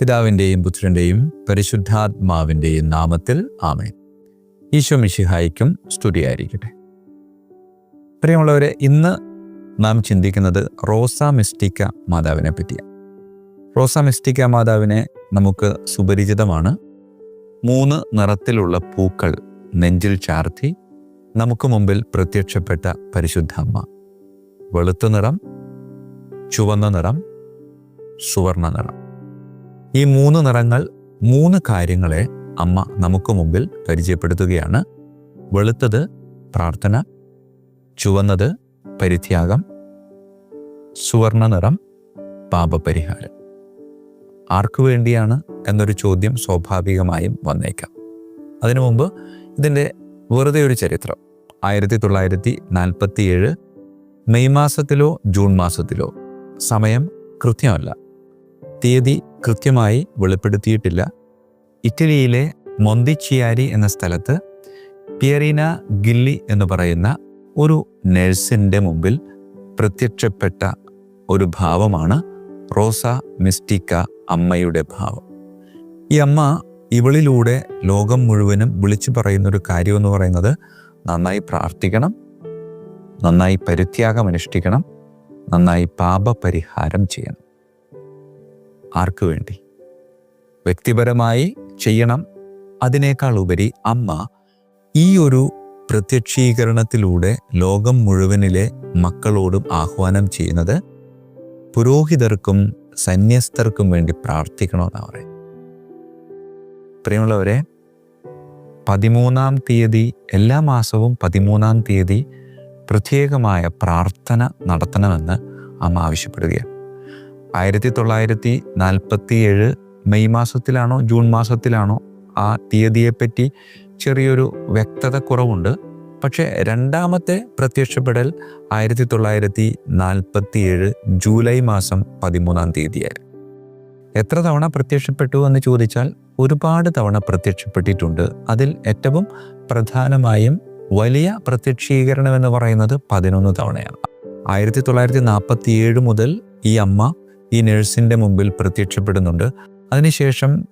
പിതാവിന്റെയും പുത്രന്റെയും പരിശുദ്ധാത്മാവിന്റെയും നാമത്തിൽ ആമേൻ. ഈശോ മിശിഹായിക്കും സ്തുതിയായിരിക്കട്ടെ. പ്രിയമുള്ളവരെ ഇന്ന് നാം ചിന്തിക്കുന്നത് റോസ മിസ്റ്റിക്ക മാതാവിനെ പറ്റിയാണ് റോസ മിസ്റ്റിക്ക മാതാവിനെ നമുക്ക് സുപരിചിതമാണ്. മൂന്ന് നിറത്തിലുള്ള പൂക്കൾ നെഞ്ചിൽ ചാർത്തി നമുക്ക് മുമ്പിൽ പ്രത്യക്ഷപ്പെട്ട പരിശുദ്ധ അമ്മ വെളുത്ത നിറം ചുവന്ന നിറം സുവർണ നിറം. ഈ മൂന്ന് നിറങ്ങൾ മൂന്ന് കാര്യങ്ങളെ അമ്മ നമുക്ക് മുമ്പിൽ പരിചയപ്പെടുത്തുകയാണ്. വെളുത്തത് പ്രാർത്ഥന ചുവന്നത് പരിത്യാഗം സുവർണ നിറം പാപപരിഹാരം. ആർക്കു വേണ്ടിയാണ് എന്നൊരു ചോദ്യം സ്വാഭാവികമായും വന്നേക്കാം. അതിനു മുമ്പ് ഇതിന്റെ വെറുതെ ഒരു ചരിത്രം. ആയിരത്തി തൊള്ളായിരത്തി നാൽപ്പത്തിയേഴ് മെയ് മാസത്തിലോ ജൂൺ മാസത്തിലോ സമയം കൃത്യമല്ല. തീയതി കൃത്യമായി വെളിപ്പെടുത്തിയിട്ടില്ല. ഇറ്റലിയിലെ മൊന്തിച്ചിയാരി എന്ന സ്ഥലത്ത് പിയറീന ഗില്ലി എന്ന് പറയുന്ന ഒരു നഴ്സിന്റെ മുമ്പിൽ പ്രത്യക്ഷപ്പെട്ട ഒരു ഭാവമാണ് റോസ മിസ്റ്റിക്ക അമ്മയുടെ ഭാവം. ഈ അമ്മ ഇവളിലൂടെ ലോകം മുഴുവനും വിളിച്ചു പറയുന്നൊരു കാര്യമെന്ന് കാര്യം പറയുന്നത് നന്നായി പ്രാർത്ഥിക്കണം നന്നായി പരിത്യാഗം അനുഷ്ഠിക്കണം നന്നായി പാപപരിഹാരം ചെയ്യണം. ആർക്കു വേണ്ടി? വ്യക്തിപരമായി ചെയ്യണം. അതിനേക്കാൾ ഉപരി അമ്മ ഈ ഒരു പ്രത്യക്ഷീകരണത്തിലൂടെ ലോകം മുഴുവനിലെ മക്കളോടും ആഹ്വാനം ചെയ്യുന്നത് പുരോഹിതർക്കും സന്യസ്തർക്കും വേണ്ടി പ്രാർത്ഥിക്കണമെന്നാണ് പറയുന്നത്. പ്രിയമുള്ളവരെ പതിമൂന്നാം തീയതി എല്ലാ മാസവും പതിമൂന്നാം തീയതി പ്രത്യേകമായ പ്രാർത്ഥന നടത്തണമെന്ന് അമ്മ ആവശ്യപ്പെടുകയാണ്. ആയിരത്തി തൊള്ളായിരത്തി നാൽപ്പത്തി ഏഴ് മെയ് മാസത്തിലാണോ ജൂൺ മാസത്തിലാണോ ആ തീയതിയെപ്പറ്റി ചെറിയൊരു വ്യക്തത കുറവുണ്ട്. പക്ഷേ രണ്ടാമത്തെ പ്രത്യക്ഷപ്പെടൽ ആയിരത്തി തൊള്ളായിരത്തി നാൽപ്പത്തി ഏഴ് ജൂലൈ മാസം പതിമൂന്നാം തീയതിയായിരുന്നു. എത്ര തവണ പ്രത്യക്ഷപ്പെട്ടു എന്ന് ചോദിച്ചാൽ ഒരുപാട് തവണ പ്രത്യക്ഷപ്പെട്ടിട്ടുണ്ട്. അതിൽ ഏറ്റവും പ്രധാനമായും വലിയ പ്രത്യക്ഷീകരണം എന്ന് പറയുന്നത് പതിനൊന്ന് തവണയാണ്. ആയിരത്തി തൊള്ളായിരത്തി നാൽപ്പത്തി ഏഴ് മുതൽ ഈ അമ്മ ഈ നഴ്സിന്റെ മുമ്പിൽ പ്രത്യക്ഷപ്പെടുന്നുണ്ട്. അതിനുശേഷം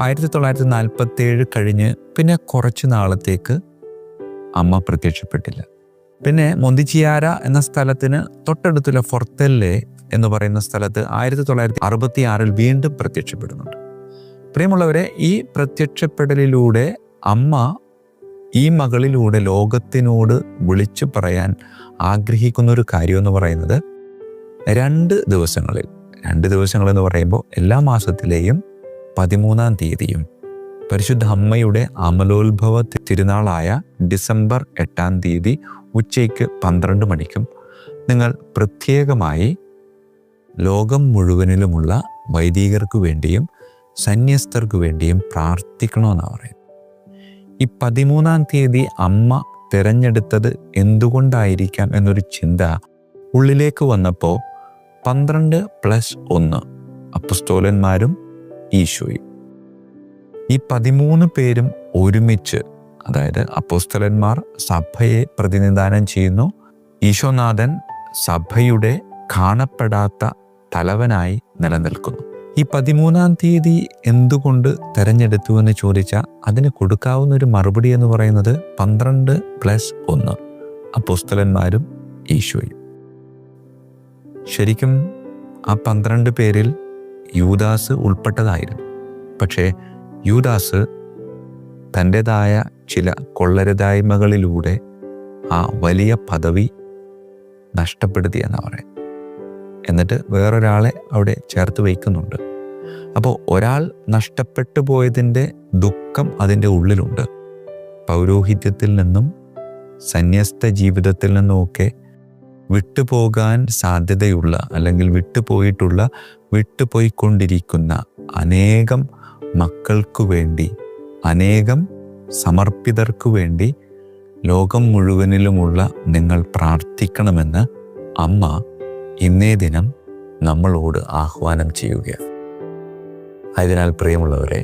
ആയിരത്തി തൊള്ളായിരത്തി നാൽപ്പത്തി ഏഴ് കഴിഞ്ഞ് പിന്നെ കുറച്ച് നാളത്തേക്ക് അമ്മ പ്രത്യക്ഷപ്പെട്ടില്ല. പിന്നെ മൊന്തിച്ചിയാര എന്ന സ്ഥലത്തിന് തൊട്ടടുത്തുള്ള ഫൊർത്തല്ലെ എന്ന് പറയുന്ന സ്ഥലത്ത് ആയിരത്തി തൊള്ളായിരത്തി അറുപത്തി ആറിൽ വീണ്ടും പ്രത്യക്ഷപ്പെടുന്നുണ്ട്. പ്രിയമുള്ളവരെ ഈ പ്രത്യക്ഷപ്പെടലിലൂടെ അമ്മ ഈ മകളിലൂടെ ലോകത്തിനോട് വിളിച്ചു പറയാൻ ആഗ്രഹിക്കുന്ന ഒരു കാര്യം എന്ന് പറയുന്നത് രണ്ട് ദിവസങ്ങളിൽ. രണ്ട് ദിവസങ്ങളെന്ന് പറയുമ്പോൾ എല്ലാ മാസത്തിലെയും പതിമൂന്നാം തീയതിയും പരിശുദ്ധ അമ്മയുടെ അമലോത്ഭവ തിരുനാളായ ഡിസംബർ എട്ടാം തീയതി ഉച്ചയ്ക്ക് പന്ത്രണ്ട് മണിക്കും നിങ്ങൾ പ്രത്യേകമായി ലോകം മുഴുവനിലുമുള്ള വൈദികർക്ക് വേണ്ടിയും സന്യസ്തർക്ക് വേണ്ടിയും പ്രാർത്ഥിക്കണമെന്നാണ് പറയുന്നത്. ഈ പതിമൂന്നാം തീയതി അമ്മ തിരഞ്ഞെടുത്തത് എന്തുകൊണ്ടായിരിക്കാം എന്നൊരു ചിന്ത ഉള്ളിലേക്ക് വന്നപ്പോൾ പന്ത്രണ്ട് പ്ലസ് ഒന്ന് അപ്പസ്തോലന്മാരും ഈശോയും. ഈ പതിമൂന്ന് പേരും ഒരുമിച്ച് അതായത് അപ്പോസ്തലന്മാർ സഭയെ പ്രതിനിധാനം ചെയ്യുന്നു. ഈശോനാഥൻ സഭയുടെ കാണപ്പെടാത്ത തലവനായി നിലനിൽക്കുന്നു. ഈ പതിമൂന്നാം തീയതി എന്തുകൊണ്ട് തെരഞ്ഞെടുത്തു എന്ന് ചോദിച്ചാൽ അതിന് കൊടുക്കാവുന്ന ഒരു മറുപടി എന്ന് പറയുന്നത് പന്ത്രണ്ട് പ്ലസ് ഒന്ന് അപ്പോസ്തലന്മാരും ഈശോയും. ശരിക്കും ആ പന്ത്രണ്ട് പേരിൽ യൂദാസ് ഉൾപ്പെട്ടതായിരുന്നു. പക്ഷേ യൂദാസ് തന്റെതായ ചില കൊള്ളരുതായ്മകളിലൂടെ ആ വലിയ പദവി നഷ്ടപ്പെടുത്തി എന്നാണ് പറയുന്നത്. എന്നിട്ട് വേറൊരാളെ അവിടെ ചേർത്ത് വയ്ക്കുന്നുണ്ട്. അപ്പോൾ ഒരാൾ നഷ്ടപ്പെട്ടു പോയതിന്റെ ദുഃഖം അതിന്റെ ഉള്ളിലുണ്ട്. പൗരോഹിത്യത്തിൽ നിന്നും സന്യസ്ത ജീവിതത്തിൽ നിന്നുമൊക്കെ വിട്ടുപോകാൻ സാധ്യതയുള്ള അല്ലെങ്കിൽ വിട്ടുപോയിട്ടുള്ള വിട്ടുപോയിക്കൊണ്ടിരിക്കുന്ന അനേകം മക്കൾക്കു വേണ്ടി അനേകം സമർപ്പിതർക്കു വേണ്ടി ലോകം മുഴുവനിലുമുള്ള നിങ്ങൾ പ്രാർത്ഥിക്കണമെന്ന് അമ്മ ഇന്നേ ദിനം നമ്മളോട് ആഹ്വാനം ചെയ്യുകയാണ്. അതിനാൽ പ്രിയമുള്ളവരെ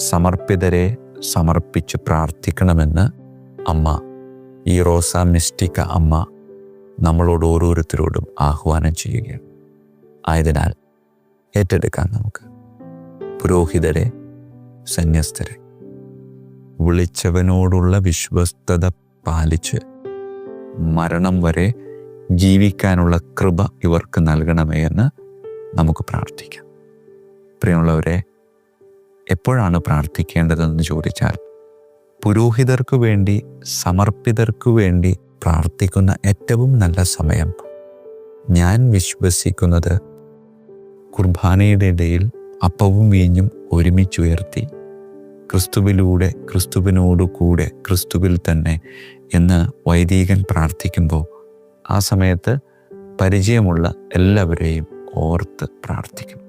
സമർപ്പിതരെ സമർപ്പിച്ച് പ്രാർത്ഥിക്കണമെന്ന് അമ്മ ഈ റോസ മിസ്റ്റിക്ക അമ്മ നമ്മളോട് ഓരോരുത്തരോടും ആഹ്വാനം ചെയ്യുകയാണ്. ആയതിനാൽ ഏറ്റെടുക്കാം നമുക്ക്. പുരോഹിതരെ സന്യസ്തരെ വിളിച്ചവനോടുള്ള വിശ്വസ്തത പാലിച്ച് മരണം വരെ ജീവിക്കാനുള്ള കൃപ ഇവർക്ക് നൽകണമേ എന്ന് നമുക്ക് പ്രാർത്ഥിക്കാം. പ്രിയമുള്ളവരെ എപ്പോഴാണ് പ്രാർത്ഥിക്കേണ്ടതെന്ന് ചോദിച്ചാൽ പുരോഹിതർക്കു വേണ്ടി സമർപ്പിതർക്കു വേണ്ടി പ്രാർത്ഥിക്കുന്ന ഏറ്റവും നല്ല സമയം. ഞാൻ വിശ്വസിക്കുന്നത് കുർബാനയുടെ ഇടയിൽ അപ്പവും വീഞ്ഞും ഒരുമിച്ചുയർത്തി. ക്രിസ്തുവിലൂടെ ക്രിസ്തുവിനോടു കൂടെ ക്രിസ്തുവിൽ തന്നെ എന്ന് വൈദികൻ പ്രാർത്ഥിക്കുമ്പോൾ ആ സമയത്ത് പരിചയമുള്ള എല്ലാവരെയും ഓർത്ത് പ്രാർത്ഥിക്കും.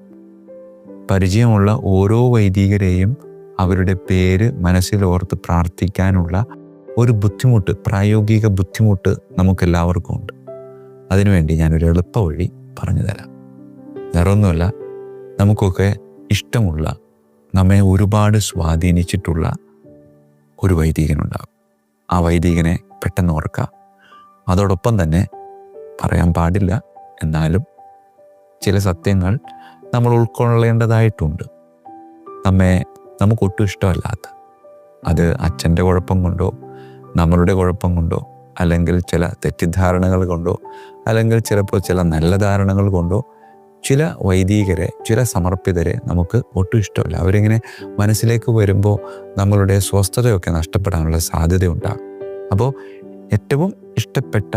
പരിചയമുള്ള ഓരോ വൈദികരെയും അവരുടെ പേര് മനസ്സിൽ ഓർത്ത് പ്രാർത്ഥിക്കാനുള്ള ഒരു ബുദ്ധിമുട്ട് പ്രായോഗിക ബുദ്ധിമുട്ട് നമുക്കെല്ലാവർക്കും ഉണ്ട്. അതിനുവേണ്ടി ഞാനൊരു എളുപ്പ വഴി പറഞ്ഞു തരാം വേറൊന്നുമല്ല നമുക്കൊക്കെ ഇഷ്ടമുള്ള നമ്മെ ഒരുപാട് സ്വാധീനിച്ചിട്ടുള്ള ഒരു വൈദികനുണ്ടാകും. ആ വൈദികനെ പെട്ടെന്ന് ഓർക്കുക അതോടൊപ്പം തന്നെ പറയാൻ പാടില്ല എന്നാലും ചില സത്യങ്ങൾ നമ്മൾ ഉൾക്കൊള്ളേണ്ടതായിട്ടുണ്ട്. നമ്മെ നമുക്കൊട്ടും ഇഷ്ടമല്ലാത്ത അത് അച്ഛന്റെ കുഴപ്പം കൊണ്ടോ നമ്മളുടെ കുഴപ്പം കൊണ്ടോ അല്ലെങ്കിൽ ചില തെറ്റിദ്ധാരണകൾ കൊണ്ടോ അല്ലെങ്കിൽ ചിലപ്പോൾ ചില നല്ല ധാരണകൾ കൊണ്ടോ ചില വൈദികരെ ചില സമർപ്പിതരെ നമുക്ക് ഒട്ടും ഇഷ്ടമല്ല. അവരിങ്ങനെ മനസ്സിലേക്ക് വരുമ്പോൾ നമ്മളുടെ സ്വസ്ഥതയൊക്കെ നഷ്ടപ്പെടാനുള്ള സാധ്യതയുണ്ടാകും. അപ്പോൾ ഏറ്റവും ഇഷ്ടപ്പെട്ട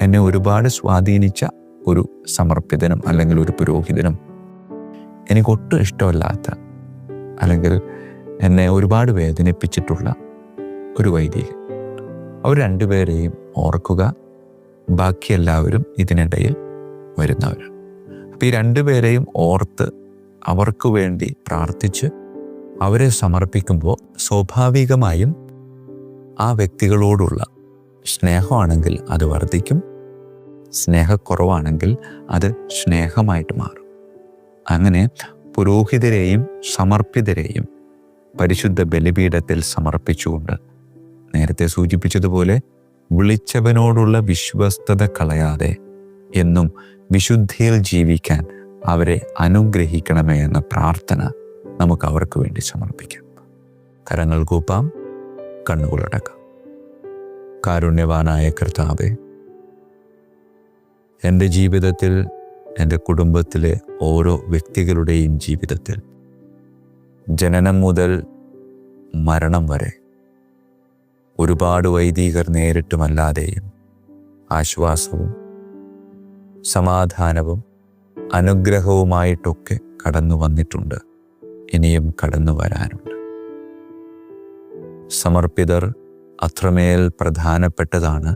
എന്നെ ഒരുപാട് സ്വാധീനിച്ച ഒരു സമർപ്പിതനും അല്ലെങ്കിൽ ഒരു പുരോഹിതനും എനിക്കൊട്ടും ഇഷ്ടമല്ലാത്ത അല്ലെങ്കിൽ എന്നെ ഒരുപാട് വേദനിപ്പിച്ചിട്ടുള്ള ഒരു വൈദികൻ. അവർ രണ്ടുപേരെയും ഓർക്കുക. ബാക്കി എല്ലാവരും ഇതിനിടയിൽ വരുന്നവർ അപ്പം ഈ രണ്ടുപേരെയും ഓർത്ത് അവർക്ക് വേണ്ടി പ്രാർത്ഥിച്ച് അവരെ സമർപ്പിക്കുമ്പോൾ സ്വാഭാവികമായും ആ വ്യക്തികളോടുള്ള സ്നേഹമാണെങ്കിൽ അത് വർദ്ധിക്കും. സ്നേഹക്കുറവാണെങ്കിൽ അത് സ്നേഹമായിട്ട് മാറും. അങ്ങനെ പുരോഹിതരെയും സമർപ്പിതരെയും പരിശുദ്ധ ബലിപീഠത്തിൽ സമർപ്പിച്ചുകൊണ്ട് നേരത്തെ സൂചിപ്പിച്ചതുപോലെ വിളിച്ചവനോടുള്ള വിശ്വസ്തത കളയാതെ എന്നും വിശുദ്ധിയിൽ ജീവിക്കാൻ അവരെ അനുഗ്രഹിക്കണമേ എന്ന പ്രാർത്ഥന നമുക്ക് അവർക്ക് വേണ്ടി സമർപ്പിക്കാം. കരങ്ങൾ കൂപ്പാം കണ്ണുകളടക്കാം കാരുണ്യവാനായ കർത്താവെ എന്റെ ജീവിതത്തിൽ എന്റെ കുടുംബത്തിലെ ഓരോ വ്യക്തികളുടെയും ജീവിതത്തിൽ ജനനം മുതൽ മരണം വരെ ഒരുപാട് വൈദികർ നേരിട്ടുമല്ലാതെയും ആശ്വാസവും സമാധാനവും അനുഗ്രഹവുമായിട്ടൊക്കെ കടന്നു വന്നിട്ടുണ്ട്. ഇനിയും കടന്നു വരാനുണ്ട്. സമർപ്പിതർ അത്രമേൽ പ്രധാനപ്പെട്ടതാണ്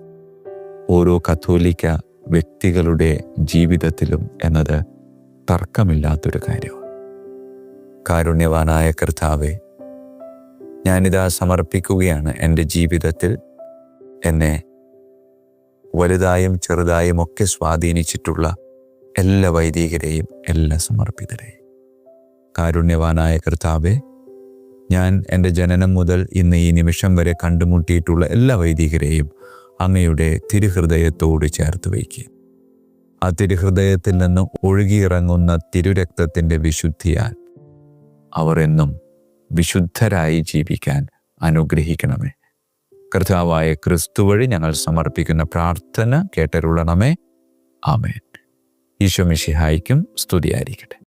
ഓരോ കത്തോലിക്ക വ്യക്തികളുടെ ജീവിതത്തിലും എന്നത് തർക്കമില്ലാത്തൊരു കാര്യമാണ് കാരുണ്യവാനായ കർത്താവെ ഞാനിതാ സമർപ്പിക്കുകയാണ് എന്റെ ജീവിതത്തിൽ. എന്നെ വലുതായും ചെറുതായും ഒക്കെ സ്വാധീനിച്ചിട്ടുള്ള എല്ലാ വൈദികരെയും എല്ലാ സമർപ്പിതരെയും കാരുണ്യവാനായ കർത്താവെ ഞാൻ എന്റെ ജനനം മുതൽ ഇന്ന് ഈ നിമിഷം വരെ കണ്ടുമുട്ടിയിട്ടുള്ള എല്ലാ വൈദികരെയും അങ്ങയുടെ തിരുഹൃദയത്തോട് ചേർത്ത് വയ്ക്കുക ആ തിരുഹൃദയത്തിൽ നിന്ന് ഒഴുകിയിറങ്ങുന്ന തിരുരക്തത്തിന്റെ വിശുദ്ധിയാൽ അവർ എന്നും വിശുദ്ധരായി ജീവിക്കാൻ അനുഗ്രഹിക്കണമേ. കർത്താവായ ക്രിസ്തു വഴി ഞങ്ങൾ സമർപ്പിക്കുന്ന പ്രാർത്ഥന കേട്ടരുളണമേ. ആമേൻ. ഈശോ മിഷിഹായിക്കും സ്തുതിയായിരിക്കട്ടെ.